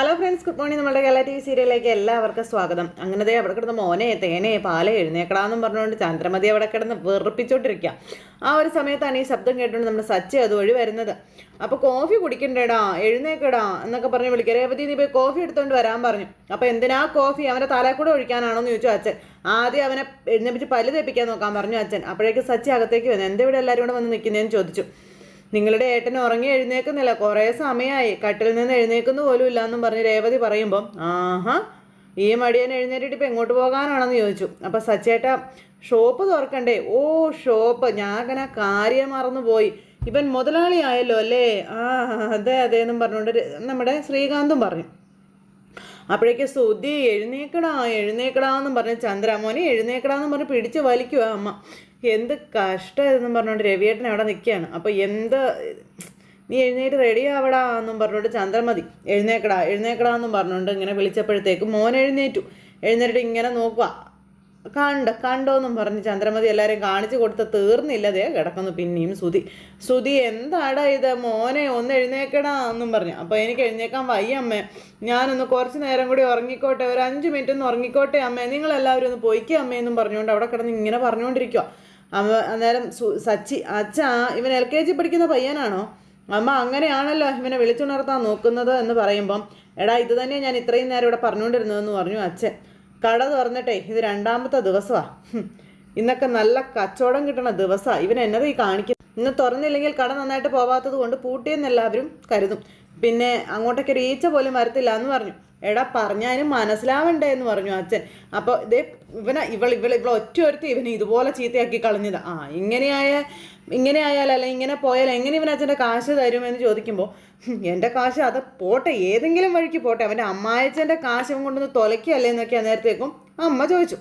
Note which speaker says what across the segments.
Speaker 1: Hello friends good morning നമ്മുടെ Kerala T V സീരിയലിലേക്ക് എല്ലാവർക്കും സ്വാഗതം. അങ്ങനത്തെ അവിടെ കിടന്ന് മോനെ തേനെ പാല എഴുന്നേക്കടാന്നും പറഞ്ഞുകൊണ്ട് ചന്ദ്രമതി അവിടെ കിടന്ന് വെറുപ്പിച്ചോണ്ടിരിക്കുക ആ ഒരു സമയത്താണ് ഈ ശബ്ദം കേട്ടുകൊണ്ട് നമ്മുടെ സച്ചി അതുവഴി വരുന്നത്. അപ്പോൾ കോഫി കുടിക്കണ്ടേടാ എഴുന്നേക്കടാ എന്നൊക്കെ പറഞ്ഞ് വിളിക്കുക രേവതി നീ പോയി കോഫി എടുത്തുകൊണ്ട് വരാൻ പറഞ്ഞു. അപ്പോൾ എന്തിനാ കോഫി അവന്റെ തലയിൽ കൂടെ ഒഴിക്കാനാണോ എന്ന് ചോദിച്ചു അച്ഛൻ. ആദ്യം അവനെ എഴുന്നേപ്പിച്ച് പല്ല് തേപ്പിക്കാൻ നോക്കാൻ പറഞ്ഞു അച്ഛൻ. അപ്പോഴേക്ക് സച്ചി അകത്തേക്ക് വന്നു. എന്താ ഇവിടെ എല്ലാവരും കൂടെ വന്ന് നിൽക്കുന്നതെന്ന് ചോദിച്ചു. നിങ്ങളുടെ ഏട്ടൻ ഉറങ്ങി എഴുന്നേക്കുന്നില്ല. കുറേ സമയമായി കട്ടിൽ നിന്ന് എഴുന്നേക്കുന്നു പോലും ഇല്ല എന്നും പറഞ്ഞ് രേവതി പറയുമ്പം ആഹാ ഈ മടിയൻ എഴുന്നേറ്റിട്ട് ഇപ്പം എങ്ങോട്ട് പോകാനാണെന്ന് ചോദിച്ചു. അപ്പം സച്ചേട്ട ഷോപ്പ് തുറക്കണ്ടേ? ഓ ഷോപ്പ്. ഞാൻ അങ്ങനെ കാര്യം മറന്നു പോയി ഇവൻ മുതലാളിയായല്ലോ അല്ലേ? ആ അതെ അതെ എന്നും പറഞ്ഞുകൊണ്ട് നമ്മുടെ ശ്രീകാന്തും പറഞ്ഞു. അപ്പോഴേക്ക് സുധി എഴുന്നേക്കടാ എഴുന്നേക്കടാ എന്നും പറഞ്ഞ് ചന്ദ്രമോനെ എഴുന്നേക്കടാ എന്നും പറഞ്ഞ് പിടിച്ച് വലിക്കുക അമ്മ. എന്ത് കഷ്ടമായിരുന്നു പറഞ്ഞുകൊണ്ട് രവിയേട്ടൻ അവിടെ നിൽക്കുകയാണ് അപ്പോൾ എന്ത് നീ എഴുന്നേറ്റ് റെഡി ആവടാ എന്നും പറഞ്ഞുകൊണ്ട് ചന്ദ്രമതി എഴുന്നേക്കടാ എഴുന്നേക്കടാ എന്നും പറഞ്ഞുകൊണ്ട് ഇങ്ങനെ വിളിച്ചപ്പോഴത്തേക്ക് മോൻ എഴുന്നേറ്റു. എഴുന്നേറ്റ് ഇങ്ങനെ നോക്കുക കണ്ട കണ്ടോ എന്നും പറഞ്ഞ് ചന്ദ്രമതി എല്ലാവരെയും കാണിച്ചു കൊടുത്ത തീർന്നില്ല. ദേ കിടക്കുന്നു പിന്നെയും സുതി സുതി എന്താടാ ഇത്? മോനെ ഒന്ന് എഴുന്നേക്കടാ എന്നും പറഞ്ഞു. അപ്പോൾ എനിക്ക് എഴുന്നേക്കാൻ വയ്യ അമ്മേ. ഞാനൊന്ന് കുറച്ച് നേരം കൂടി ഉറങ്ങിക്കോട്ടെ. ഒരു അഞ്ച് മിനിറ്റ് ഒന്ന് ഉറങ്ങിക്കോട്ടെ അമ്മേ. നിങ്ങളെല്ലാവരും ഒന്ന് പോയിക്കേ അമ്മേ എന്നും പറഞ്ഞുകൊണ്ട് അവിടെ കിടന്ന് ഇങ്ങനെ പറഞ്ഞുകൊണ്ടിരിക്കുക അമ്മ അന്നേരം സച്ചി അച്ഛ ഇവൻ എൽ കെ ജി പഠിക്കുന്ന പയ്യനാണോ? അമ്മ അങ്ങനെയാണല്ലോ ഇവനെ വിളിച്ചുണർത്താൻ നോക്കുന്നത് എന്ന് പറയുമ്പം എടാ ഇത് തന്നെയാണ് ഞാൻ ഇത്രയും നേരം ഇവിടെ പറഞ്ഞുകൊണ്ടിരുന്നതെന്ന് പറഞ്ഞു അച്ഛൻ. കട തുറന്നിട്ടേ ഇത് രണ്ടാമത്തെ ദിവസമാണ് ഇന്നൊക്കെ നല്ല കച്ചവടം കിട്ടണ ദിവസമാണ് ഇവൻ എന്നത് ഈ കാണിക്കും? ഇന്ന് തുറന്നില്ലെങ്കിൽ കട നന്നായിട്ട് പോവാത്തത് കൊണ്ട് പൂട്ടിയെന്ന് എല്ലാവരും കരുതും. പിന്നെ അങ്ങോട്ടേക്ക് ഒരു ഈച്ച പോലും വരത്തില്ല എന്ന് പറഞ്ഞു. എടാ പറഞ്ഞാലും മനസ്സിലാവണ്ടേ എന്ന് പറഞ്ഞു അച്ഛൻ. അപ്പോൾ ഇതേ ഇവനെ ഇവൾ ഇവൾ ഇവൾ ഒറ്റ ഒരുത്തി ഇവനെ ഇതുപോലെ ചീത്തയാക്കി കളഞ്ഞത്. ആ ഇങ്ങനെയായ ഇങ്ങനെ ആയാലല്ല ഇങ്ങനെ പോയാൽ എങ്ങനെ ഇവൻ അച്ഛന്റെ കാശ് തരുമെന്ന് ചോദിക്കുമ്പോൾ എന്റെ കാശ് അത് പോട്ടെ ഏതെങ്കിലും വഴിക്ക് പോട്ടെ അവന്റെ അമ്മായച്ചന്റെ കാശ് കൊണ്ടൊന്ന് തൊലയ്ക്കല്ലേ എന്നൊക്കെ നേരത്തേക്കും അമ്മ ചോദിച്ചു.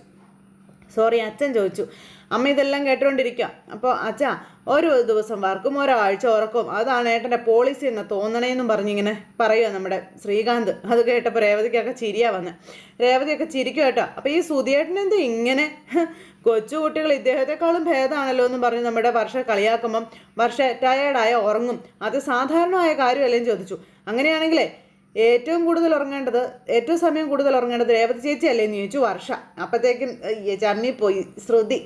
Speaker 1: സോറി അച്ഛൻ ചോദിച്ചു. അമ്മ ഇതെല്ലാം കേട്ടുകൊണ്ടിരിക്കുക. അപ്പോൾ അച്ഛാ ഓരോ ദിവസം വർക്കും ഒരാഴ്ച ഉറക്കും. അതാണ് ഏട്ടന്റെ പോളിസി എന്ന് തോന്നണേന്നും പറഞ്ഞിങ്ങനെ പറയുക നമ്മുടെ ശ്രീകാന്ത്. അത് കേട്ടപ്പോൾ രേവതിക്കൊക്കെ ചിരിയാ വന്ന്. രേവതിയൊക്കെ ചിരിക്കും കേട്ടോ. അപ്പോൾ ഈ സുധിയേട്ടൻ എന്താ ഇങ്ങനെ? കൊച്ചുകുട്ടികൾ ഇദ്ദേഹത്തെക്കാളും ഭേദമാണല്ലോ എന്ന് പറഞ്ഞ് നമ്മുടെ വർഷ കളിയാക്കുമ്പം വർഷ ടയേർഡായ ഉറങ്ങും. അത് സാധാരണമായ കാര്യമല്ലേന്ന് ചോദിച്ചു. അങ്ങനെയാണെങ്കിലേ ഏറ്റവും കൂടുതൽ ഉറങ്ങേണ്ടത് ഏറ്റവും സമയം കൂടുതൽ ഉറങ്ങേണ്ടത് രേവതി ചേച്ചി അല്ലേ എന്ന് ചോദിച്ചു വർഷ. അപ്പോഴത്തേക്കും പോയി. ശ്രുതി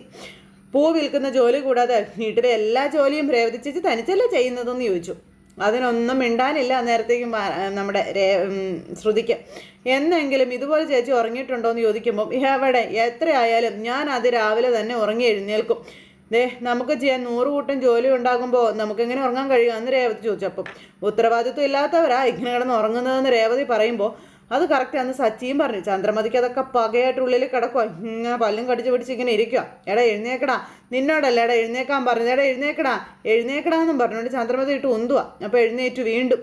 Speaker 1: പൂ വിൽക്കുന്ന ജോലി കൂടാതെ വീട്ടിലെ എല്ലാ ജോലിയും രേവതി ചേച്ചി തനിച്ചല്ലേ ചെയ്യുന്നതെന്ന് ചോദിച്ചു. അതിനൊന്നും മിണ്ടാനില്ല നേരത്തേക്കും നമ്മുടെ ശ്രുതിക്ക്. എന്നെങ്കിലും ഇതുപോലെ ചേച്ചി ഉറങ്ങിയിട്ടുണ്ടോ എന്ന് ചോദിക്കുമ്പോൾ എവിടെ എത്രയായാലും ഞാൻ അത് രാവിലെ തന്നെ ഉറങ്ങി എഴുന്നേൽക്കും. ദേ നമുക്ക് ചെയ്യാൻ നൂറ് കൂട്ടം ജോലി ഉണ്ടാകുമ്പോൾ നമുക്കെങ്ങനെ ഉറങ്ങാൻ കഴിയും എന്ന് രേവതി ചോദിച്ചു. അപ്പം ഉത്തരവാദിത്വം ഇല്ലാത്തവരാ ഇങ്ങനെ കിടന്ന് ഉറങ്ങുന്നതെന്ന് രേവതി പറയുമ്പോൾ അത് കറക്റ്റ് അന്ന് സച്ചിയും പറഞ്ഞു. ചന്ദ്രമതിക്ക് അതൊക്കെ പകയായിട്ട് ഉള്ളിൽ കിടക്കുക ഇങ്ങനെ പല്ലും കടിച്ച് പിടിച്ച് ഇങ്ങനെ ഇരിക്കുക എടാ എഴുന്നേക്കടാ. നിന്നോടല്ല എടാ എഴുന്നേക്കാൻ പറഞ്ഞു എടാ എഴുന്നേക്കടാ. എഴുന്നേക്കടാ എന്നും പറഞ്ഞുകൊണ്ട് ചന്ദ്രമതി ഇട്ട് ഉന്തുക അപ്പോൾ എഴുന്നേറ്റ് വീണ്ടും.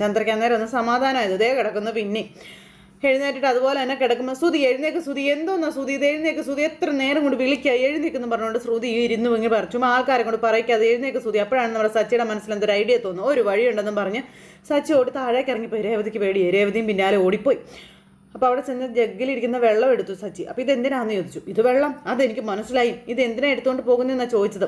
Speaker 1: ചന്ദ്രയ്ക്ക് അന്നേരം ഒന്ന് സമാധാനമായത് ഇതേ കിടക്കുന്നു പിന്നെ എഴുന്നേറ്റിട്ട് അതുപോലെ തന്നെ കിടക്കുമ്പോൾ ശ്രുതി എഴുന്നേക്ക് ശ്രുതി എന്തോന്നാ ശ്രുതി ഇത്? എഴുന്നേക്ക് ശ്രുതി എത്ര നേരം കൊണ്ട് വിളിക്കുക എഴുന്നേക്കെന്ന് പറഞ്ഞുകൊണ്ട് ശ്രുതി ഇരുന്ന് ഇങ്ങനെ പറഞ്ഞു ചുമ്മാ ആൾക്കാരെ കൊണ്ട് പറയിക്കാതെ എഴുന്നേക്ക് ശ്രുതി. അപ്പോഴാണ് നമ്മുടെ സച്ചിയുടെ മനസ്സിൽ എന്തൊരു ഐഡിയ തോന്നുന്നു. ഒരു വഴിയുണ്ടെന്നും പറഞ്ഞ് സച്ചി ഓടി താഴേക്ക് ഇറങ്ങിപ്പോയി രേവതിക്ക് പേടിയായി രേവതിയും പിന്നാലെ ഓടിപ്പോയി. അപ്പോൾ അവിടെ ചെന്ന് ജഗ്ഗിലിരിക്കുന്ന വെള്ളം എടുത്തു സച്ചി. അപ്പോൾ ഇതെന്തിനാന്ന്? ചോദിച്ചു. ഇത് വെള്ളം. അതെനിക്ക് മനസ്സിലായി. ഇത് എന്തിനാ എടുത്തുകൊണ്ട് പോകുന്നതെന്നാണ് ചോദിച്ചത്.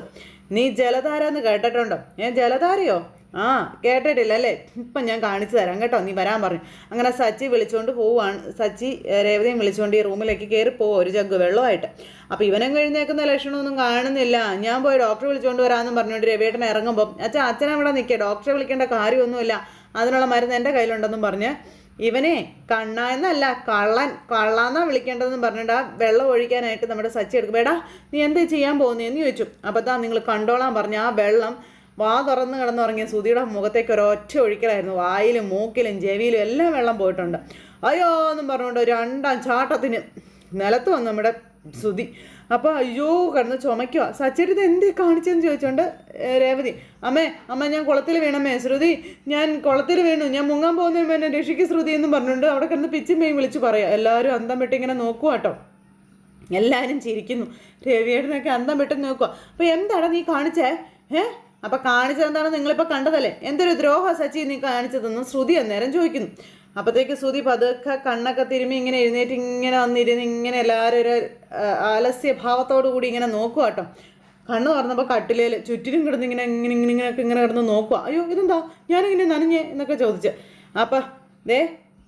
Speaker 1: നീ ജലധാര എന്ന് കേട്ടിട്ടുണ്ടോ? ഏ ജലധാരയോ? ആ കേട്ടിട്ടില്ല അല്ലേ ഇപ്പം ഞാൻ കാണിച്ചു തരാം കേട്ടോ നീ വരാൻ പറഞ്ഞു. അങ്ങനെ സച്ചി വിളിച്ചുകൊണ്ട് പോവാണ്. സച്ചി രേവതിയും വിളിച്ചുകൊണ്ട് ഈ റൂമിലേക്ക് കയറി പോവുക ഒരു ജഗ് വെള്ളമായിട്ട്. അപ്പോൾ ഇവനും കഴിഞ്ഞേക്കുന്ന ലക്ഷണമൊന്നും കാണുന്നില്ല. ഞാൻ പോയി ഡോക്ടറെ വിളിച്ചുകൊണ്ട് വരാമെന്നും പറഞ്ഞുകൊണ്ട് രവിയേട്ടൻ ഇറങ്ങുമ്പോൾ അച്ഛൻ അച്ഛനെ അവിടെ നിൽക്കുക ഡോക്ടറെ വിളിക്കേണ്ട കാര്യമൊന്നുമില്ല. അതിനുള്ള മരുന്ന് എന്റെ കയ്യിലുണ്ടെന്നും പറഞ്ഞ് ഇവനെ കണ്ണ എന്നല്ല കള്ളൻ കള്ളാന്നാ വിളിക്കേണ്ടതെന്ന് പറഞ്ഞിട്ട് ആ വെള്ളം ഒഴിക്കാനായിട്ട് നമ്മുടെ സച്ചി എടുക്കും എടാ നീ എന്താ ചെയ്യാൻ പോകുന്നതെന്ന് ചോദിച്ചു. അപ്പോൾ താ നിങ്ങൾ കണ്ടോളാൻ പറഞ്ഞ ആ വെള്ളം വാ തുറന്ന് കിടന്നുറങ്ങിയ സുധിയുടെ മുഖത്തേക്ക് ഒരൊറ്റ ഒഴിക്കലായിരുന്നു. വായിലും മൂക്കിലും ചെവിയിലും എല്ലാം വെള്ളം പോയിട്ടുണ്ട്. അയ്യോ എന്നും പറഞ്ഞുകൊണ്ട് രണ്ടാം ചാട്ടത്തിന് നിലത്ത് വന്നു നമ്മുടെ സുധി. അപ്പോൾ അയ്യോ കിടന്ന് ചുമയ്ക്കുക സച്ചരിത എന്ത് കാണിച്ചെന്ന് ചോദിച്ചുകൊണ്ട് രേവതി അമ്മേ അമ്മ ഞാൻ കുളത്തിൽ വീണമ്മേ ശ്രുതി ഞാൻ കുളത്തിൽ വീണു ഞാൻ മുങ്ങാൻ പോകുന്ന എന്നെ രക്ഷിക്ക് ശ്രുതി എന്നും പറഞ്ഞുകൊണ്ട് അവിടെ കിടന്ന് പിച്ചും പേയും വിളിച്ച് പറയാം. എല്ലാവരും അന്തം വിട്ട് ഇങ്ങനെ നോക്കുക കേട്ടോ. എല്ലാവരും ചിരിക്കുന്നു. രവിയേട്ടനൊക്കെ അന്തം വിട്ട് നോക്കുക അപ്പോൾ എന്താണ് നീ കാണിച്ചേ? ഏ? അപ്പം കാണിച്ചത് എന്താണ്? നിങ്ങളിപ്പോൾ കണ്ടതല്ലേ? എന്തൊരു ദ്രോഹ സച്ചി നീ കാണിച്ചതെന്ന് ശ്രുതി അന്നേരം ചോദിക്കുന്നു. അപ്പോഴത്തേക്ക് ശ്രുതി പതുക്കെ കണ്ണൊക്കെ തിരുമ്മി ഇങ്ങനെ എഴുന്നേറ്റ് ഇങ്ങനെ വന്നിരുന്ന് ഇങ്ങനെ എല്ലാവരും ഒരു ആലസ്യഭാവത്തോടു ആലസ്യ ഭാവത്തോടു കൂടി ഇങ്ങനെ നോക്കുക കേട്ടോ. കണ്ണ് തുറന്നപ്പോൾ കട്ടിലേൽ ചുറ്റിനും കിടന്ന് ഇങ്ങനെ ഇങ്ങനെ ഇങ്ങനെ ഇങ്ങനെയൊക്കെ ഇങ്ങനെ കിടന്ന് നോക്കുക അയ്യോ ഇതെന്താ? ഞാനിങ്ങനെ നനഞ്ഞേ എന്നൊക്കെ ചോദിച്ച്. അപ്പം ദേ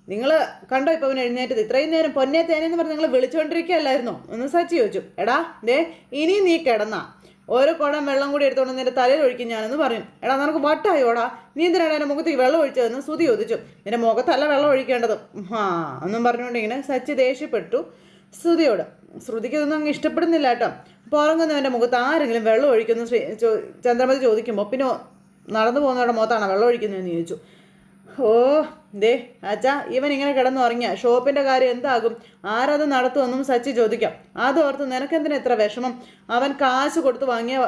Speaker 1: നിങ്ങൾ കണ്ടോ ഇപ്പൊ അവൻ എഴുന്നേറ്റത്? ഇത്രയും നേരം പൊന്നേ തേനെന്ന് പറഞ്ഞ് നിങ്ങൾ വിളിച്ചുകൊണ്ടിരിക്കുകയല്ലായിരുന്നോ എന്ന് സച്ചി ചോദിച്ചു. എടാ ദേ ഇനി നീ കിടന്നാ. ഓരോ കുടം വെള്ളം കൂടി എടുത്തോണ്ട് നിന്റെ തലയിൽ ഒഴിക്കും ഞാനെന്ന് പറയും. എടാ നിനക്ക് വട്ടായോടാ? നീ എന്തിനാണ് എന്റെ മുഖത്തേക്ക് വെള്ളം ഒഴിച്ചതെന്ന് സ്തുതി ചോദിച്ചു. നിന്റെ മുഖത്തല്ല വെള്ളം ഒഴിക്കേണ്ടത്. ആ എന്നും പറഞ്ഞുകൊണ്ട് ഇങ്ങനെ സച്ചി ദേഷ്യപ്പെട്ടു ശ്രുതിയോട്. ശ്രുതിക്ക് ഇതൊന്നും അങ്ങ് ഇഷ്ടപ്പെടുന്നില്ല കേട്ടോ. പുറങ്ങുന്നവന്റെ മുഖത്ത് ആരെങ്കിലും വെള്ളം ഒഴിക്കുന്നു ശ്രീ ചന്ദ്രമതി ചോദിക്കുമ്പോൾ പിന്നെ നടന്നു പോകുന്നവരുടെ മുഖത്താണ് വെള്ളം ഒഴിക്കുന്നതെന്ന് ചോദിച്ചു. ഓ ദേ അച്ഛാ ഇവൻ ഇങ്ങനെ കിടന്നുറങ്ങിയ. ഷോപ്പിന്റെ കാര്യം എന്താകും? ആരത് നടത്തുമെന്നും സച്ചി ചോദിക്കാം. അതോർത്ത് നിനക്കെന്തിനാ എത്ര വിഷമം? അവൻ കാശ് കൊടുത്ത് വാങ്ങിയ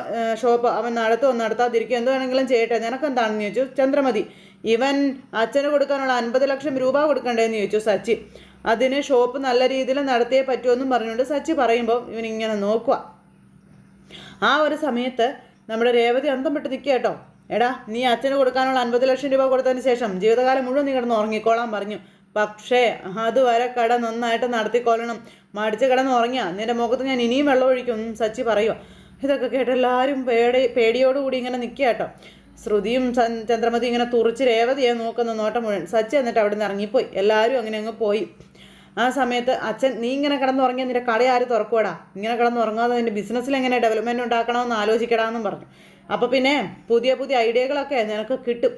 Speaker 1: ഷോപ്പ് അവൻ നടത്തുമോ നടത്താതിരിക്കും എന്ത് വേണമെങ്കിലും ചെയ്യട്ടെ. നിനക്കെന്താണെന്ന് ചോദിച്ചു? ചന്ദ്രമതി. ഇവൻ അച്ഛന് കൊടുക്കാനുള്ള അൻപത് ലക്ഷം രൂപ കൊടുക്കണ്ടേന്ന് ചോദിച്ചു സച്ചി. അതിന് ഷോപ്പ് നല്ല രീതിയിൽ നടത്തിയേ പറ്റുമെന്നും പറഞ്ഞുകൊണ്ട് സച്ചി പറയുമ്പോൾ ഇവൻ ഇങ്ങനെ നോക്കുക ആ ഒരു സമയത്ത് നമ്മുടെ രേവതി അന്തം വിട്ട് നിൽക്കുക കേട്ടോ. എടാ നീ അച്ഛന് കൊടുക്കാനുള്ള അൻപത് ലക്ഷം രൂപ കൊടുത്തതിന് ശേഷം ജീവിതകാലം മുഴുവൻ നീ കിടന്ന് ഉറങ്ങിക്കോളാൻ പറഞ്ഞു. പക്ഷേ അതുവരെ കട നന്നായിട്ട് നടത്തിക്കൊള്ളണം. മടിച്ച് കിടന്ന് ഉറങ്ങിയ. നിന്റെ മുഖത്ത് ഞാൻ ഇനിയും വെള്ളം ഒഴിക്കും. സച്ചി പറയുമോ ഇതൊക്കെ കേട്ട് എല്ലാവരും പേടി പേടിയോടുകൂടി ഇങ്ങനെ നിൽക്കുക കേട്ടോ ശ്രുതിയും ചന്ദ്- ചന്ദ്രമതി ഇങ്ങനെ തുറിച്ച് രേവതിയെ നോക്കുന്ന നോട്ടം മുഴുവൻ സച്ചി എന്നിട്ട് അവിടെ നിന്ന് ഇറങ്ങിപ്പോയി. എല്ലാവരും അങ്ങനെ അങ്ങ് പോയി. ആ സമയത്ത് അച്ഛൻ നീ ഇങ്ങനെ കിടന്നുറങ്ങിയാൽ നിന്റെ കട ആര് തുറക്കൂടാ ഇങ്ങനെ കിടന്നുറങ്ങാതെ നിന്റെ ബിസിനസ്സിൽ എങ്ങനെ ഡെവലപ്മെന്റ് ഉണ്ടാക്കണമെന്ന് ആലോചിക്കടാന്നും പറഞ്ഞു. അപ്പോൾ പിന്നെ പുതിയ പുതിയ ഐഡിയകളൊക്കെ നിനക്ക് കിട്ടും.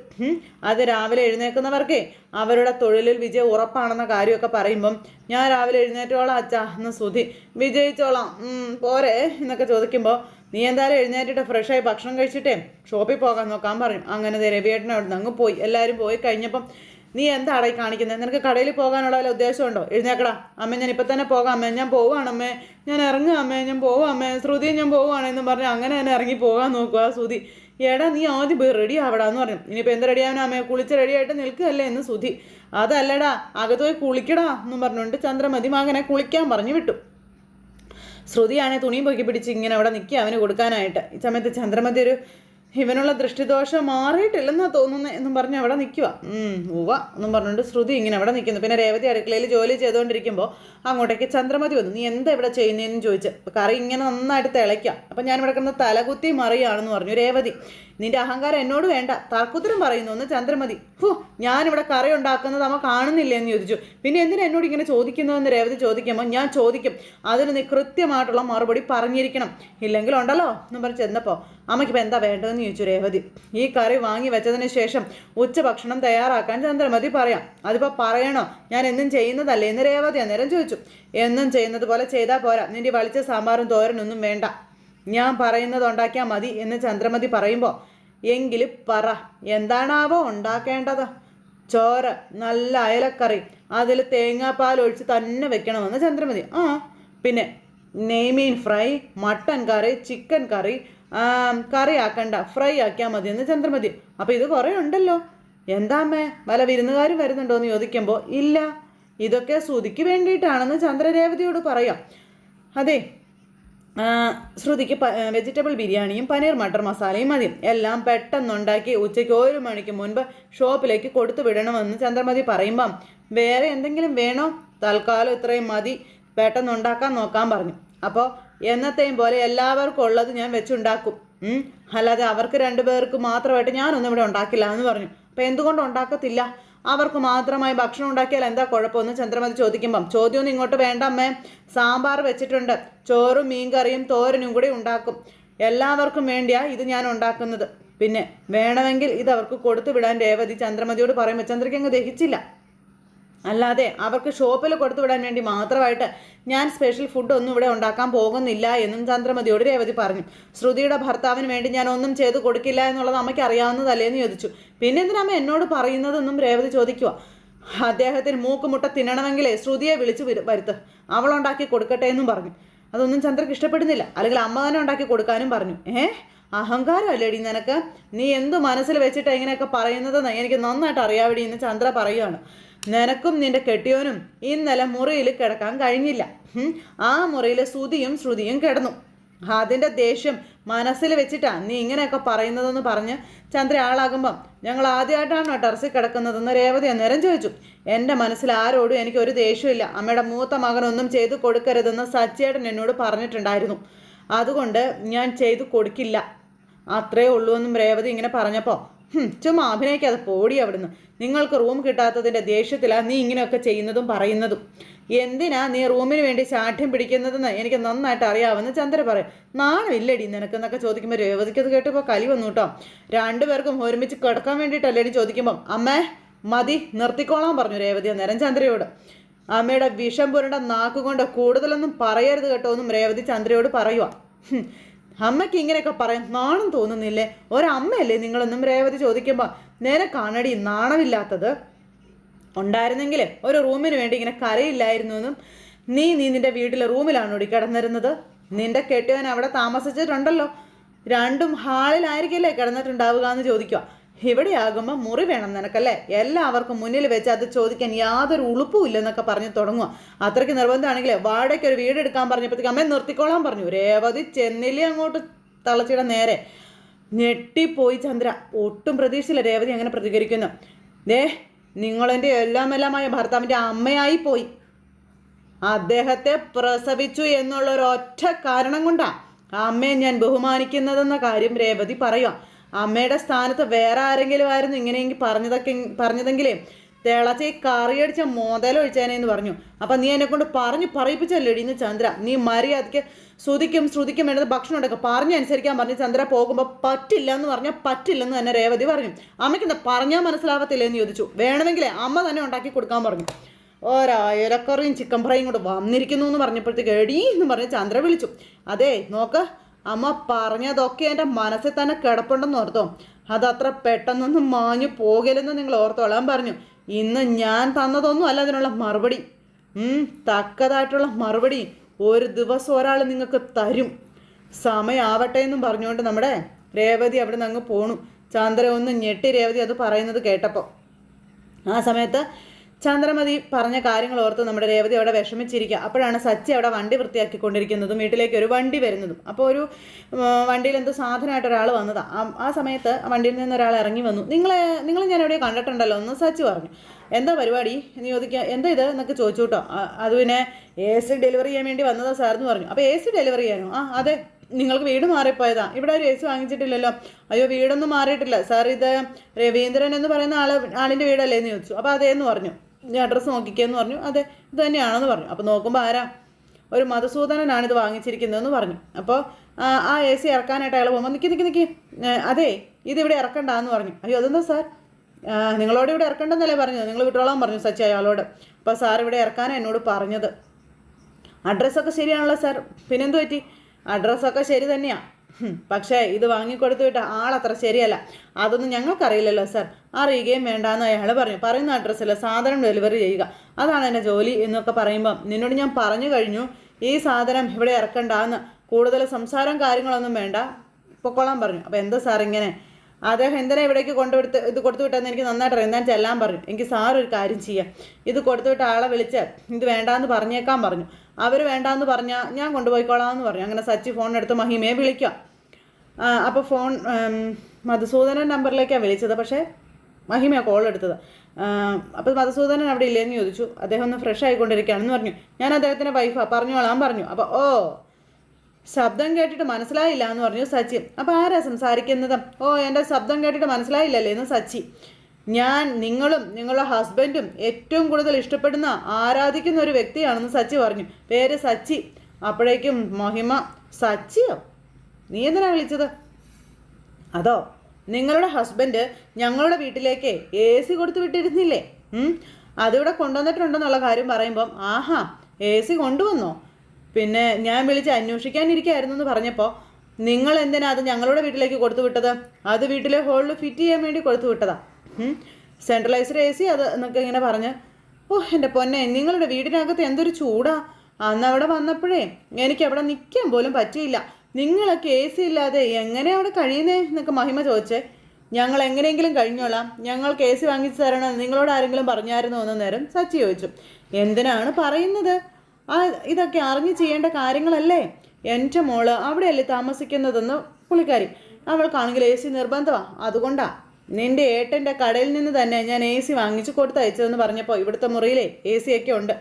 Speaker 1: അത് രാവിലെ എഴുന്നേൽക്കുന്നവർക്കേ അവരുടെ തൊഴിലിൽ വിജയം ഉറപ്പാണെന്ന കാര്യമൊക്കെ പറയുമ്പം ഞാൻ രാവിലെ എഴുന്നേറ്റോളാം അച്ഛാ എന്ന് സുധി. വിജയിച്ചോളാം. പോരെ എന്നൊക്കെ ചോദിക്കുമ്പോൾ നീ എന്തായാലും എഴുന്നേറ്റിട്ട് ഫ്രഷായി ഭക്ഷണം കഴിച്ചിട്ടേ? ഷോപ്പിൽ പോകാൻ നോക്കാൻ പറയും. അങ്ങനെ രവിയേട്ടനോട് അങ്ങ് പോയി. എല്ലാവരും പോയി കഴിഞ്ഞപ്പം നീ എന്താടായി കാണിക്കുന്നത് നിനക്ക് കടയിൽ പോകാനുള്ള വല്ല ഉദ്ദേശമുണ്ടോ എഴുന്നേക്കടാ. അമ്മ ഞാൻ ഇപ്പം തന്നെ പോകാം. അമ്മേ ഞാൻ പോവാണ് അമ്മേ. ഞാൻ ഇറങ്ങുക അമ്മേ. ഞാൻ പോവാം അമ്മേ. ശ്രുതി ഞാൻ പോവാണ് എന്ന് പറഞ്ഞ് അങ്ങനെ തന്നെ ഇറങ്ങി പോകാൻ നോക്കുക ശ്രുതി. എടാ നീ ആദ്യം പോയി റെഡി ആവടാന്ന് പറഞ്ഞു. ഇനിയിപ്പോൾ എന്ത് റെഡി അമ്മയെ അമ്മേ കുളിച്ച് റെഡിയായിട്ട് നിൽക്കുകയല്ലേ എന്ന് സുധി അതല്ലടാ അകത്ത് പോയി കുളിക്കടാ എന്നും പറഞ്ഞുകൊണ്ട് ചന്ദ്രമതി മകനെ കുളിക്കാൻ പറഞ്ഞു വിട്ടു. ശ്രുതിയാണെ തുണിയും പൊക്കി പിടിച്ച് ഇങ്ങനെ അവിടെ നിൽക്കുക അവന് കൊടുക്കാനായിട്ട്. ഈ സമയത്ത് ചന്ദ്രമതി ഒരു ഇവനുള്ള ദൃഷ്ടിദോഷം മാറിയിട്ടില്ലെന്നാ തോന്നുന്നത് എന്നും പറഞ്ഞ് അവിടെ നിൽക്കുക ഉവ എന്നും പറഞ്ഞുകൊണ്ട് ശ്രുതി ഇങ്ങനെ അവിടെ നിൽക്കുന്നു പിന്നെ രേവതി അടുക്കളയിൽ ജോലി ചെയ്തുകൊണ്ടിരിക്കുമ്പോൾ അങ്ങോട്ടേക്ക് ചന്ദ്രമതി വന്നു. നീ എന്താ ഇവിടെ ചെയ്യുന്നതെന്ന് ചോദിച്ച്? കറി ഇങ്ങനെ നന്നായിട്ട് തിളയ്ക്കാം. അപ്പം ഇവിടെ കിടന്ന് തലകുത്തി മറിയാണെന്ന് പറഞ്ഞു. രേവതി നിന്റെ അഹങ്കാരം എന്നോട് വേണ്ട. തർക്കുത്തരം പറയുന്നു ഒന്ന് ചന്ദ്രമതി. ഹോ ഞാനിവിടെ കറി ഉണ്ടാക്കുന്നത് അമ്മ കാണുന്നില്ല എന്ന് ചോദിച്ചു. പിന്നെ എന്തിനാ എന്നോട് ഇങ്ങനെ ചോദിക്കുന്നതെന്ന് രേവതി ചോദിക്കുമ്പോൾ ഞാൻ ചോദിക്കും. അതിന് നീ കൃത്യമായിട്ടുള്ള മറുപടി പറഞ്ഞിരിക്കണം. ഇല്ലെങ്കിൽ ഉണ്ടല്ലോ എന്ന് പറഞ്ഞ് ചെന്നപ്പോൾ അമ്മയ്ക്ക് ഇപ്പം എന്താ വേണ്ടതെന്ന് ചോദിച്ചു രേവതി. ഈ കറി വാങ്ങി വെച്ചതിന് ശേഷം ഉച്ചഭക്ഷണം തയ്യാറാക്കാൻ ചന്ദ്രമതി പറയാം. അതിപ്പോൾ പറയണോ? ഞാൻ എന്നും ചെയ്യുന്നതല്ലേ എന്ന് രേവതി അന്നേരം ചോദിച്ചു. എന്നും ചെയ്യുന്നത് പോലെ ചെയ്താൽ പോരാ. നിന്റെ വളിച്ച സാമ്പാറും തോരനൊന്നും വേണ്ട. ഞാൻ പറയുന്നത് ഉണ്ടാക്കിയാൽ മതി എന്ന് ചന്ദ്രമതി പറയുമ്പോൾ എങ്കിലും പറ എന്താണാവോ ഉണ്ടാക്കേണ്ടത്? ചോറ് നല്ല അയലക്കറി അതിൽ തേങ്ങാപ്പാൽ ഒഴിച്ച് തന്നെ വെക്കണമെന്ന് ചന്ദ്രമതി. ആ പിന്നെ നെയ്മീൻ fry mutton curry chicken curry curry ആക്കണ്ട ഫ്രൈ ആക്കിയാൽ മതി എന്ന് ചന്ദ്രമതി. അപ്പോൾ ഇത് കുറേ ഉണ്ടല്ലോ. എന്താ അമ്മേ വല്ല വിരുന്നുകാർ വരുന്നുണ്ടോ എന്ന് ചോദിക്കുമ്പോൾ ഇല്ല ഇതൊക്കെ ശ്രുതിക്ക് വേണ്ടിയിട്ടാണെന്ന് ചന്ദ്രരേവതിയോട് പറയാം. അതെ ശ്രുതിക്ക് വെജിറ്റബിൾ ബിരിയാണിയും പനീർ മട്ടർ മസാലയും മതി. എല്ലാം പെട്ടെന്നുണ്ടാക്കി ഉച്ചയ്ക്ക് ഒരു മണിക്ക് മുൻപ് ഷോപ്പിലേക്ക് കൊടുത്തു വിടണമെന്ന് ചന്ദ്രമതി പറയുമ്പം വേറെ എന്തെങ്കിലും വേണോ? തൽക്കാലം ഇത്രയും മതി. പെട്ടെന്നുണ്ടാക്കാൻ നോക്കാൻ പറഞ്ഞു. അപ്പോൾ എന്നത്തെയും പോലെ എല്ലാവർക്കും ഉള്ളത് ഞാൻ വെച്ചുണ്ടാക്കും. അല്ലാതെ അവർക്ക് രണ്ടുപേർക്ക് മാത്രമായിട്ട് ഞാനൊന്നും ഇവിടെ ഉണ്ടാക്കില്ല എന്ന് പറഞ്ഞു. അപ്പോൾ എന്തുകൊണ്ട് ഉണ്ടാക്കത്തില്ല? അവർക്ക് മാത്രമായി ഭക്ഷണം ഉണ്ടാക്കിയാൽ എന്താ കുഴപ്പമെന്ന് ചന്ദ്രമതി ചോദിക്കുമ്പം ചോദ്യമൊന്നും ഇങ്ങോട്ട് വേണ്ട അമ്മേ. സാമ്പാർ വെച്ചിട്ടുണ്ട്. ചോറും മീൻകറിയും തോരനും കൂടി ഉണ്ടാക്കും. എല്ലാവർക്കും വേണ്ടിയാ ഇത് ഞാൻ ഉണ്ടാക്കുന്നത്. പിന്നെ വേണമെങ്കിൽ ഇത് അവർക്ക് കൊടുത്തു വിടാൻ രേവതി ചന്ദ്രമതിയോട് പറയുമ്പോൾ ചന്ദ്രയ്ക്ക് അങ്ങ് ദഹിച്ചില്ല. അല്ലാതെ അവർക്ക് ഷോപ്പിൽ കൊടുത്തു വിടാൻ വേണ്ടി മാത്രമായിട്ട് ഞാൻ സ്പെഷ്യൽ ഫുഡ് ഒന്നും ഇവിടെ ഉണ്ടാക്കാൻ പോകുന്നില്ല എന്നും ചന്ദ്രമതിയോട് രേവതി പറഞ്ഞു. ശ്രുതിയുടെ ഭർത്താവിന് വേണ്ടി ഞാൻ ഒന്നും ചെയ്ത് കൊടുക്കില്ല എന്നുള്ളത് അമ്മയ്ക്ക് അറിയാവുന്നതല്ലേ എന്ന് ചോദിച്ചു. പിന്നെ എന്തിനമ്മ എന്നോട് പറയുന്നതെന്നും രേവതി ചോദിക്കുക അദ്ദേഹത്തിന് മൂക്കുമുട്ട തിന്നണമെങ്കിലേ ശ്രുതിയെ വിളിച്ചു വരുത്ത. അവളുണ്ടാക്കി കൊടുക്കട്ടെ എന്നും പറഞ്ഞു. അതൊന്നും ചന്ദ്രക്ക് ഇഷ്ടപ്പെടുന്നില്ല. അല്ലെങ്കിൽ അമ്മ തന്നെ ഉണ്ടാക്കി കൊടുക്കാനും പറഞ്ഞു. ഏഹ് അഹങ്കാരമല്ലേടി നിനക്ക്? നീ എന്തു മനസ്സിൽ വെച്ചിട്ട് ഇങ്ങനെയൊക്കെ പറയുന്നതെന്ന് എനിക്ക് നന്നായിട്ട് അറിയാവിടി എന്ന് ചന്ദ്ര പറയുകയാണ് നിനക്കും നിന്റെ കെട്ടിയോനും ഇന്നലെ മുറിയിൽ കിടക്കാൻ കഴിഞ്ഞില്ല. ആ മുറിയിൽ ശ്രുതിയും ശ്രുതിയും കിടന്നു. അതിന്റെ ദേഷ്യം മനസ്സിൽ വെച്ചിട്ടാണ് നീ ഇങ്ങനെയൊക്കെ പറയുന്നതെന്ന് പറഞ്ഞ് ചന്ദ്ര ആളാകുമ്പം ഞങ്ങൾ ആദ്യമായിട്ടാണോ ടെറസിൽ കിടക്കുന്നതെന്ന് രേവതി അന്നേരം ചോദിച്ചു. എന്റെ മനസ്സിൽ ആരോടും എനിക്ക് ഒരു ദേഷ്യമില്ല അമ്മയുടെ മൂത്ത മകനൊന്നും ചെയ്തു കൊടുക്കരുതെന്ന് സച്ചേട്ടൻ എന്നോട് പറഞ്ഞിട്ടുണ്ടായിരുന്നു. അതുകൊണ്ട് ഞാൻ ചെയ്തു കൊടുക്കില്ല. അത്രേ ഉള്ളൂ എന്നും രേവതി ഇങ്ങനെ പറഞ്ഞപ്പോൾ ചുമ്മാ അഭിനയിക്കാതെ പോടി അവിടുന്ന്. നിങ്ങൾക്ക് റൂം കിട്ടാത്തതിന്റെ ദേഷ്യത്തിലാണ് നീ ഇങ്ങനെയൊക്കെ ചെയ്യുന്നതും പറയുന്നതും. എന്തിനാ നീ റൂമിന് വേണ്ടി ചാഠ്യം പിടിക്കുന്നതെന്ന് എനിക്ക് നന്നായിട്ട് അറിയാമെന്ന് ചന്ദ്ര പറയും. നാണമില്ലടി നിനക്കെന്നൊക്കെ ചോദിക്കുമ്പോൾ രേവതിക്കത് കേട്ടപ്പോൾ കലി വന്നു കേട്ടോ. രണ്ടുപേർക്കും ഒരുമിച്ച് കിടക്കാൻ വേണ്ടിയിട്ടല്ലേടി ചോദിക്കുമ്പം. അമ്മേ മതി നിർത്തിക്കോളാം പറഞ്ഞു രേവതി അന്നേരം ചന്ദ്രയോട്. അമ്മയുടെ വിഷം പുരണ്ട നാക്കുകൊണ്ട് കൂടുതലൊന്നും പറയരുത് കേട്ടോ എന്നും രേവതി ചന്ദ്രയോട് പറയുക അമ്മയ്ക്ക് ഇങ്ങനെയൊക്കെ പറയാൻ നാണം തോന്നുന്നില്ലേ? ഒരമ്മയല്ലേ നിങ്ങളൊന്നും രേവതി ചോദിക്കുമ്പോൾ നിനക്കാണടി നാണമില്ലാത്തത്? ഉണ്ടായിരുന്നെങ്കിൽ ഒരു റൂമിന് വേണ്ടി ഇങ്ങനെ കരയില്ലായിരുന്നു എന്നും നീ നീ നിന്റെ വീട്ടിലെ റൂമിലാണ് ഓടി കിടന്നിരുന്നത്? നിന്റെ കെട്ടിയവൻ അവിടെ താമസിച്ചിട്ടുണ്ടല്ലോ. രണ്ടും ഹാളിലായിരിക്കില്ലേ കിടന്നിട്ടുണ്ടാവുക എന്ന് ചോദിക്കുക ഇവിടെയാകുമ്പോൾ മുറി വേണം നിനക്കല്ലേ? എല്ലാവർക്കും മുന്നിൽ വെച്ച് അത് ചോദിക്കാൻ യാതൊരു ഉളുപ്പും ഇല്ലെന്നൊക്കെ പറഞ്ഞ് തുടങ്ങുക അത്രയ്ക്ക് നിർബന്ധമാണെങ്കിൽ വാടകയ്ക്ക് ഒരു വീട് എടുക്കാൻ പറഞ്ഞപ്പോഴത്തേക്ക് അമ്മയെ നിർത്തിക്കോളാൻ പറഞ്ഞു. രേവതി ചെന്നില്ലേ അങ്ങോട്ട് തളച്ചിട നേരെ. ഞെട്ടിപ്പോയി ചന്ദ്ര. ഒട്ടും പ്രതീക്ഷയില്ല രേവതി അങ്ങനെ പ്രതികരിക്കുന്നു. ദേ നിങ്ങളെന്റെ എല്ലാം എല്ലാമായ ഭർത്താവിന്റെ അമ്മയായി പോയി. അദ്ദേഹത്തെ പ്രസവിച്ചു എന്നുള്ള കാരണം കൊണ്ടാ അമ്മയെ ഞാൻ ബഹുമാനിക്കുന്നതെന്ന കാര്യം രേവതി പറയാം അമ്മയുടെ സ്ഥാനത്ത് വേറെ ആരെങ്കിലും ആയിരുന്നു ഇങ്ങനെയെങ്കിൽ പറഞ്ഞതൊക്കെ പറഞ്ഞതെങ്കിലേ തിളച്ച് കറിയടിച്ച മോതലൊഴിച്ചേനെന്ന് പറഞ്ഞു. അപ്പം നീ എന്നെ കൊണ്ട് പറഞ്ഞ് പറയിപ്പിച്ചല്ലേടി ഇന്ന് ചന്ദ്ര. നീ മര്യാദയ്ക്ക് ശ്രുതിക്കും ശ്രുതിക്കും വേണ്ടത് ഭക്ഷണം ഉണ്ടാക്കുക പറഞ്ഞു അനുസരിക്കാൻ പറഞ്ഞ് ചന്ദ്ര പോകുമ്പോൾ പറ്റില്ല എന്ന് പറഞ്ഞാൽ പറ്റില്ലെന്ന് തന്നെ രേവതി പറഞ്ഞു. അമ്മയ്ക്ക് എന്താ പറഞ്ഞാൽ മനസ്സിലാവത്തില്ല എന്ന് ചോദിച്ചു. വേണമെങ്കിലേ അമ്മ തന്നെ ഉണ്ടാക്കി കൊടുക്കാൻ പറഞ്ഞു. ഒരായിരക്കറിയും ചിക്കൻ ഫ്രൈയും കൂടെ വന്നിരിക്കുന്നു എന്ന് പറഞ്ഞപ്പോഴത്തേക്ക് എടീ എന്ന് പറഞ്ഞ് ചന്ദ്ര വിളിച്ചു. അതെ നോക്ക് അമ്മ പറഞ്ഞതൊക്കെ എന്റെ മനസ്സിൽ തന്നെ കിടപ്പുണ്ടെന്ന് ഓർത്തോ. അതത്ര പെട്ടെന്നൊന്നും മാഞ്ഞു പോകലെന്ന് നിങ്ങൾ ഓർത്തോളാൻ പറഞ്ഞു ഇന്ന് ഞാൻ തന്നതൊന്നും അല്ല അതിനുള്ള മറുപടി. തക്കതായിട്ടുള്ള മറുപടി ഒരു ദിവസം ഒരാൾ നിങ്ങൾക്ക് തരും. സമയാവട്ടെ എന്നും പറഞ്ഞുകൊണ്ട് നമ്മുടെ രേവതി അവിടെ നിന്ന് അങ്ങ് പോണു. ചന്ദ്ര ഒന്ന് ഞെട്ടി രേവതി അത് പറയുന്നത് കേട്ടപ്പോൾ. ആ സമയത്ത് ചന്ദ്രമതി പറഞ്ഞ കാര്യങ്ങൾ ഓർത്ത് നമ്മുടെ രേവതി അവിടെ വിഷമിച്ചിരിക്കുക. അപ്പോഴാണ് സച്ചി അവിടെ വണ്ടി വൃത്തിയാക്കിക്കൊണ്ടിരിക്കുന്നതും വീട്ടിലേക്ക് ഒരു വണ്ടി വരുന്നതും. അപ്പോൾ ഒരു വണ്ടിയിൽ എന്തോ സാധനമായിട്ട് ഒരാൾ വന്നതാണ് ആ സമയത്ത് വണ്ടിയിൽ നിന്ന് ഒരാൾ ഇറങ്ങി വന്നു. നിങ്ങളെ നിങ്ങൾ ഞാൻ എവിടെയോ കണ്ടിട്ടുണ്ടല്ലോ എന്ന് സച്ചി പറഞ്ഞു. എന്താ പരിപാടി? എന്ന് ചോദിക്കുക എന്താ ഇത്? എന്നൊക്കെ ചോദിച്ചു കേട്ടോ. അത് പിന്നെ എ സി ഡെലിവറി ചെയ്യാൻ വേണ്ടി വന്നതാ സാർ എന്ന് പറഞ്ഞു. അപ്പോൾ എ സി ഡെലിവറി ചെയ്യാനോ? ആ അതെ നിങ്ങൾക്ക് വീട് മാറിപ്പോയതാ. ഇവിടെ ഒരു എ സി വാങ്ങിച്ചിട്ടില്ലല്ലോ. അയ്യോ വീടൊന്നും മാറിയിട്ടില്ല. സാർ ഇത് രവീന്ദ്രൻ എന്ന് പറയുന്ന ആൾ ആളിന്റെ വീടല്ലേ എന്ന് ചോദിച്ചു. അപ്പോൾ അതേന്ന് പറഞ്ഞു. ഞാൻ അഡ്രസ്സ് നോക്കിക്കേന്ന് പറഞ്ഞു. അതെ ഇത് തന്നെയാണെന്ന് പറഞ്ഞു. അപ്പോൾ നോക്കുമ്പോൾ ആരാ? ഒരു മധുസൂദനനാണ് ഇത് വാങ്ങിച്ചിരിക്കുന്നതെന്ന് പറഞ്ഞു. അപ്പോൾ ആ എ സി ഇറക്കാനായിട്ട് അയാൾ പോകുമ്പോൾ നിൽക്കി നിൽക്കി നിൽക്കി അതെ ഇതിവിടെ ഇറക്കണ്ടെന്ന് പറഞ്ഞു. അയ്യോ അതെന്താ സാർ? നിങ്ങളോട് ഇവിടെ ഇറക്കണ്ടെന്നല്ലേ പറഞ്ഞത്? നിങ്ങൾ വിട്ടോളാൻ പറഞ്ഞു സച്ചി അയാളോട്. അപ്പോൾ സാർ ഇവിടെ ഇറക്കാനാണ് എന്നോട് പറഞ്ഞത്. അഡ്രസ്സൊക്കെ ശരിയാണല്ലോ സാർ. പിന്നെന്ത് പറ്റി? അഡ്രസ്സൊക്കെ ശരി തന്നെയാണ് പക്ഷേ ഇത് വാങ്ങിക്കൊടുത്തു വിട്ട ആളത്ര ശരിയല്ല. അതൊന്നും ഞങ്ങൾക്കറിയില്ലല്ലോ സാർ. അറിയുകയും വേണ്ടാന്ന് അയാൾ പറഞ്ഞു. പറയുന്ന അഡ്രസ്സില്ല സാധനം ഡെലിവറി ചെയ്യുക. അതാണ് എന്റെ ജോലി എന്നൊക്കെ പറയുമ്പം നിന്നോട് ഞാൻ പറഞ്ഞു കഴിഞ്ഞു. ഈ സാധനം ഇവിടെ ഇറക്കണ്ടാന്ന്. കൂടുതൽ സംസാരം കാര്യങ്ങളൊന്നും വേണ്ട. പൊക്കോളാൻ പറഞ്ഞു. അപ്പോൾ എന്താ സാർ ഇങ്ങനെ? അദ്ദേഹം എന്തിനാ ഇവിടേക്ക് കൊണ്ടുവിടുത്ത് ഇത് കൊടുത്തു വിട്ടെന്ന് എനിക്ക് നന്നായിട്ട് അറിയാം എന്നാൽ ചെല്ലാൻ പറഞ്ഞു? എനിക്ക് സാർ ഒരു കാര്യം ചെയ്യാം. ഇത് കൊടുത്തു വിട്ട ആളെ വിളിച്ച് ഇത് വേണ്ടാന്ന് പറഞ്ഞേക്കാൻ പറഞ്ഞു. അവർ വേണ്ടാന്ന് പറഞ്ഞാൽ ഞാൻ കൊണ്ടുപോയിക്കോളാം എന്ന് പറഞ്ഞു. അങ്ങനെ സച്ചി ഫോണെടുത്ത് മഹിമയെ വിളിക്കാം. അപ്പോൾ ഫോൺ മധുസൂദന നമ്പറിലേക്കാണ് വിളിച്ചത്. പക്ഷേ മഹിമയാണ് കോൾ എടുത്തത്. അപ്പോൾ മധുസൂദനൻ അവിടെ ഇല്ലെന്ന് ചോദിച്ചു. അദ്ദേഹം ഒന്ന് ഫ്രഷ് ആയിക്കൊണ്ടിരിക്കുകയാണെന്ന് പറഞ്ഞു. ഞാൻ അദ്ദേഹത്തിന്റെ വൈഫാണ് പറഞ്ഞോളാം പറഞ്ഞു. അപ്പോൾ ഓ ശബ്ദം കേട്ടിട്ട് മനസ്സിലായില്ല എന്ന് പറഞ്ഞു സച്ചി. അപ്പോൾ ആരാ സംസാരിക്കുന്നത്? ഓ എന്റെ ശബ്ദം കേട്ടിട്ട് മനസ്സിലായില്ലല്ലേ എന്ന് സച്ചി. ഞാൻ നിങ്ങളും നിങ്ങളുടെ ഹസ്ബൻഡും ഏറ്റവും കൂടുതൽ ഇഷ്ടപ്പെടുന്ന ആരാധിക്കുന്ന ഒരു വ്യക്തിയാണെന്ന് സച്ചി പറഞ്ഞു. പേര് സച്ചി. അപ്പോഴേക്കും മഹിമ സച്ചിയോ? നീ എന്തിനാ വിളിച്ചത്? അതോ നിങ്ങളുടെ ഹസ്ബൻഡ് ഞങ്ങളുടെ വീട്ടിലേക്ക് എ സി കൊടുത്തു വിട്ടിരുന്നില്ലേ? അതിവിടെ കൊണ്ടുവന്നിട്ടുണ്ടെന്നുള്ള കാര്യം പറയുമ്പം ആഹാ എ സി കൊണ്ടുവന്നോ? പിന്നെ ഞാൻ വിളിച്ച് അന്വേഷിക്കാനിരിക്കായിരുന്നു എന്ന് പറഞ്ഞപ്പോൾ നിങ്ങൾ എന്തിനാ അത് ഞങ്ങളുടെ വീട്ടിലേക്ക് കൊടുത്തു വിട്ടത്? അത് വീട്ടിലെ ഹോളിൽ ഫിറ്റ് ചെയ്യാൻ വേണ്ടി കൊടുത്തു വിട്ടതാ. സെൻട്രലൈസ്ഡ് എ സി അത് എന്നൊക്കെ ഇങ്ങനെ പറഞ്ഞ് ഓ എന്റെ പൊന്നെ നിങ്ങളുടെ വീടിനകത്ത് എന്തൊരു ചൂടാ. അന്ന് അവിടെ വന്നപ്പോഴേ എനിക്ക് അവിടെ നിൽക്കാൻ പോലും പറ്റിയില്ല. നിങ്ങളൊക്കെ എ സി ഇല്ലാതെ എങ്ങനെ അവിടെ കഴിയുന്നേ? എന്നൊക്കെ മഹിമ ചോദിച്ചേ. ഞങ്ങൾ എങ്ങനെയെങ്കിലും കഴിഞ്ഞോളാം. ഞങ്ങൾക്ക് എ സി വാങ്ങിച്ചു തരണം. നിങ്ങളോട് ആരെങ്കിലും പറഞ്ഞായിരുന്നോ എന്ന് നേരം സച്ചി ചോദിച്ചു. എന്തിനാണ് പറയുന്നത്? ആ ഇതൊക്കെ അറിഞ്ഞ് ചെയ്യേണ്ട കാര്യങ്ങളല്ലേ? എന്റെ മോൾ അവിടെയല്ലേ താമസിക്കുന്നതെന്ന് പുള്ളിക്കാരി. അവൾക്കാണെങ്കിൽ എ സി നിർബന്ധമാണ് അതുകൊണ്ടാ. നിന്റെ ഏട്ടന്റെ കടയിൽ നിന്ന് തന്നെ ഞാൻ എ സി വാങ്ങിച്ചു കൊടുത്ത് അയച്ചതെന്ന് പറഞ്ഞപ്പോൾ ഇവിടുത്തെ മുറിയിലെ എ സി ഒക്കെ ഉണ്ട്.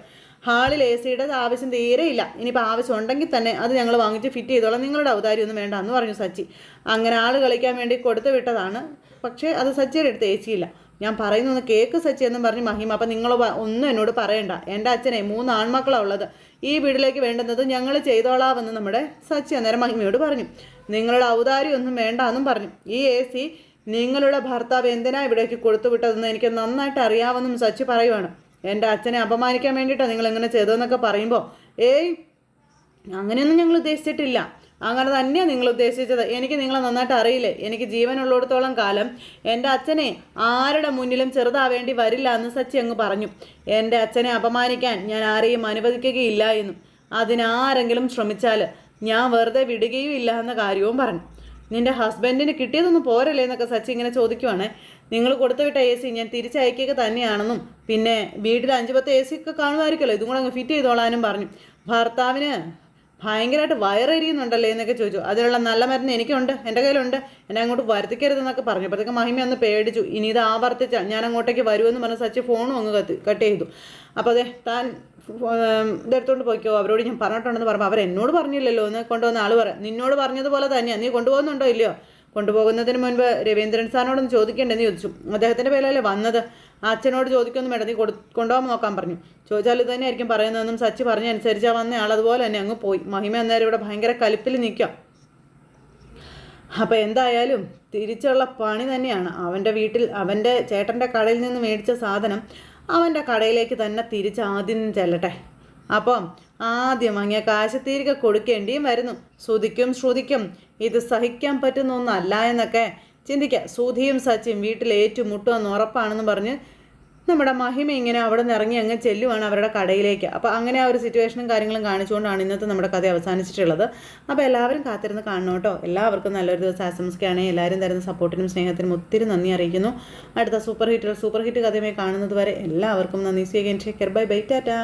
Speaker 1: ഹാളിൽ എ സിയുടെ ആവശ്യം തീരെ ഇല്ല. ഇനിയിപ്പോൾ ആവശ്യം ഉണ്ടെങ്കിൽ തന്നെ അത് ഞങ്ങൾ വാങ്ങിച്ച് ഫിറ്റ് ചെയ്തോളാം. നിങ്ങളുടെ ഔദാര്യം ഒന്നും വേണ്ട എന്ന് പറഞ്ഞു സച്ചി. അങ്ങനെ ആൾ കളിക്കാൻ വേണ്ടി കൊടുത്തു വിട്ടതാണ്. പക്ഷേ അത് സച്ചിയുടെ അടുത്ത് ഏച്ചിയില്ല. ഞാൻ പറയുന്നൊന്ന് കേക്ക് സച്ചി എന്നും പറഞ്ഞ് മഹിമ അപ്പം നിങ്ങൾ ഒന്നും എന്നോട് പറയണ്ട. എന്റെ അച്ഛനെ മൂന്ന് ആൺമക്കളാണ് ഉള്ളത്. ഈ വീട്ടിലേക്ക് വേണ്ടുന്നത് ഞങ്ങൾ ചെയ്തോളാമെന്ന് നമ്മുടെ സച്ചി അന്നേരം മഹിമയോട് പറഞ്ഞു. നിങ്ങളുടെ ഔതാരി ഒന്നും വേണ്ട എന്നും പറഞ്ഞു. ഈ എ സി നിങ്ങളുടെ ഭർത്താവ് എന്തിനാ ഇവിടേക്ക് കൊടുത്തുവിട്ടതെന്ന് എനിക്ക് നന്നായിട്ട് അറിയാമെന്നും സച്ചി പറയുവാണ്. എന്റെ അച്ഛനെ അപമാനിക്കാൻ വേണ്ടിയിട്ടാണ് നിങ്ങൾ ഇങ്ങനെ ചെയ്തതെന്നൊക്കെ പറയുമ്പോൾ ഏയ് അങ്ങനെയൊന്നും ഞങ്ങൾ ഉദ്ദേശിച്ചിട്ടില്ല. അങ്ങനെ തന്നെയാണ് നിങ്ങൾ ഉദ്ദേശിച്ചത്. എനിക്ക് നിങ്ങളെ നന്നായിട്ട് അറിയില്ലേ? എനിക്ക് ജീവനുള്ളിടത്തോളം കാലം എന്റെ അച്ഛനെ ആരുടെ മുന്നിലും ചെറുതാവേണ്ടി വരില്ല എന്ന് സച്ചി അങ്ങ് പറഞ്ഞു. എന്റെ അച്ഛനെ അപമാനിക്കാൻ ഞാൻ ആരെയും അനുവദിക്കുകയില്ല എന്നും. അതിനാരെങ്കിലും ശ്രമിച്ചാൽ ഞാൻ വെറുതെ വിടുകയും ഇല്ല എന്ന കാര്യവും പറഞ്ഞു. നിന്റെ ഹസ്ബൻഡിന് കിട്ടിയതൊന്നും പോരല്ലേ എന്നൊക്കെ സച്ചി ഇങ്ങനെ ചോദിക്കുവാണ്. നിങ്ങൾ കൊടുത്തുവിട്ട എ സി ഞാൻ തിരിച്ചയക്കുക തന്നെയാണെന്നും പിന്നെ വീട്ടിൽ അഞ്ച് പത്ത് എ സി ഒക്കെ കാണുമായിരിക്കുമല്ലോ. ഇതും കൂടെ അങ്ങ് ഫിറ്റ് ചെയ്തോളാനും പറഞ്ഞു. ഭർത്താവിന് ഭയങ്കരമായിട്ട് വയറെരിയുന്നുണ്ടല്ലേ എന്നൊക്കെ ചോദിച്ചു. അതിനുള്ള നല്ല മരുന്ന് എനിക്കുണ്ട് എന്റെ കയ്യിലുണ്ട് എന്നെ അങ്ങോട്ട് വരുത്തിക്കരുതെന്നൊക്കെ പറഞ്ഞു. അപ്പോഴത്തേക്ക് മഹിമ ഒന്ന് പേടിച്ചു. ഇനി ഇത് ആവർത്തിച്ച ഞാൻ അങ്ങോട്ടേക്ക് വരുമെന്ന് പറഞ്ഞ സച്ചി ഫോണും അങ്ങ് കത്ത് കട്ട് ചെയ്തു. അപ്പോൾ അതെ താൻ ഇതെടുത്തോണ്ട് പോയിക്കോ. അവരോട് ഞാൻ പറഞ്ഞിട്ടുണ്ടെന്ന് പറയുമ്പോൾ അവർ എന്നോട് പറഞ്ഞില്ലല്ലോ എന്ന് കൊണ്ടുവന്ന ആൾ പറ നിന്നോട് പറഞ്ഞതുപോലെ തന്നെയാണ് നീ കൊണ്ടുപോകുന്നുണ്ടോ ഇല്ലയോ? കൊണ്ടുപോകുന്നതിന് മുൻപ് രവീന്ദ്രൻ സാറിനോടൊന്ന് ചോദിക്കേണ്ടെന്ന് ചോദിച്ചു. അദ്ദേഹത്തിന്റെ പേരല്ലേ വന്നത്? അച്ഛനോട് ചോദിക്കൊന്നും വേണ്ട നീ കൊടു കൊണ്ടുപോകാൻ നോക്കാൻ പറഞ്ഞു. ചോദിച്ചാൽ ഇത് തന്നെയായിരിക്കും പറയുന്നതെന്നും സച്ചി പറഞ്ഞ അനുസരിച്ചാ വന്ന ആൾ അതുപോലെ തന്നെ അങ്ങ് പോയി. മഹിമ അന്നേരം ഇവിടെ ഭയങ്കര കലിപ്പിൽ നിൽക്കാം. അപ്പോൾ എന്തായാലും തിരിച്ചുള്ള പണി തന്നെയാണ്. അവന്റെ വീട്ടിൽ അവന്റെ ചേട്ടന്റെ കടയിൽ നിന്ന് മേടിച്ച സാധനം അവന്റെ കടയിലേക്ക് തന്നെ തിരിച്ച് ആദ്യം ചെല്ലട്ടെ. അപ്പം ആദ്യം അങ്ങനെ കാശ് കൊടുക്കേണ്ടിയും വരുന്നു. ശ്രുതിക്കും ശ്രുതിക്കും ഇത് സഹിക്കാൻ പറ്റുന്ന ഒന്നല്ല എന്നൊക്കെ ചിന്തിക്കുക സൂധിയും സച്ചിയും വീട്ടിൽ ഏറ്റുമുട്ടുമെന്ന് ഉറപ്പാണെന്ന് പറഞ്ഞ് നമ്മുടെ മഹിമ ഇങ്ങനെ അവിടെ നിന്ന് ഇറങ്ങി അങ്ങ് ചെല്ലുവാണ് അവരുടെ കടയിലേക്ക്. അപ്പോൾ അങ്ങനെ ആ ഒരു സിറ്റുവേഷനും കാര്യങ്ങളും കാണിച്ചുകൊണ്ടാണ് ഇന്നത്തെ നമ്മുടെ കഥ അവസാനിച്ചിട്ടുള്ളത്. അപ്പോൾ എല്ലാവരും കാത്തിരുന്ന് കാണണം കേട്ടോ. എല്ലാവർക്കും നല്ലൊരു ദിവസം ആശംസിക്കുകയാണ്. എല്ലാവരും തരുന്ന സപ്പോർട്ടിനും സ്നേഹത്തിനും ഒത്തിരി നന്ദി അറിയിക്കുന്നു. അടുത്ത സൂപ്പർ ഹിറ്റ് സൂപ്പർ ഹിറ്റ് കഥയുമായി കാണുന്നത് വരെ എല്ലാവർക്കും നന്ദി. സ്വീകരിച്ചേക്കർ ബൈ ബൈ ടാറ്റാ